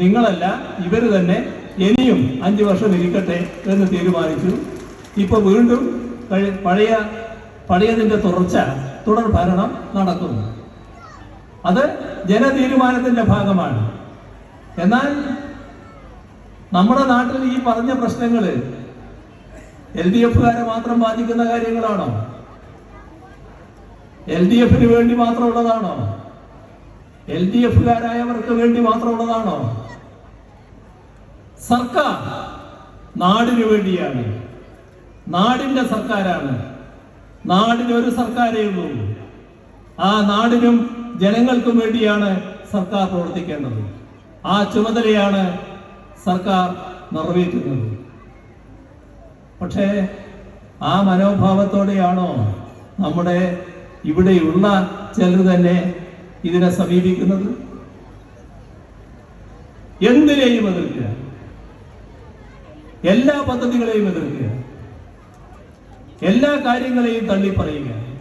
നിങ്ങളല്ല ഇവർ തന്നെ ഇനിയും അഞ്ച് വർഷം ഇരിക്കട്ടെ എന്ന് തീരുമാനിച്ചു. ഇപ്പൊ വീണ്ടും പഴയ പഴയതിന്റെ തുടർച്ച തുടർ ഭരണം നടക്കുന്നു. അത് ജനതീരുമാനത്തിന്റെ ഭാഗമാണ്. എന്നാൽ നമ്മുടെ നാട്ടിൽ ഈ പറഞ്ഞ പ്രശ്നങ്ങൾ എൽ ഡി എഫുകാരെ മാത്രം ബാധിക്കുന്ന കാര്യങ്ങളാണോ? എൽ ഡി എഫിന് വേണ്ടി മാത്രമുള്ളതാണോ? എൽ ഡി എഫുകാരായവർക്ക് വേണ്ടി മാത്രമുള്ളതാണോ? സർക്കാർ നാടിനു വേണ്ടിയാണ്. നാടിന്റെ സർക്കാരാണ്. നാടിന് ഒരു സർക്കാരേ ഉള്ളൂ. ആ നാടിനും ജനങ്ങൾക്കും വേണ്ടിയാണ് സർക്കാർ പ്രവർത്തിക്കേണ്ടത്. ആ ചുമതലയാണ് സർക്കാർ നിറവേറ്റുന്നത്. പക്ഷേ ആ മനോഭാവത്തോടെയാണോ നമ്മുടെ ഇവിടെയുള്ള ചിലർ തന്നെ ഇതിനെ സമീപിക്കുന്നത്? എന്തിനേയും എതിർക്കുക. എല്ലാ പദ്ധതികളെയും എതിർക്കുക. എല്ലാ കാര്യങ്ങളെയും തള്ളിപ്പറയുക.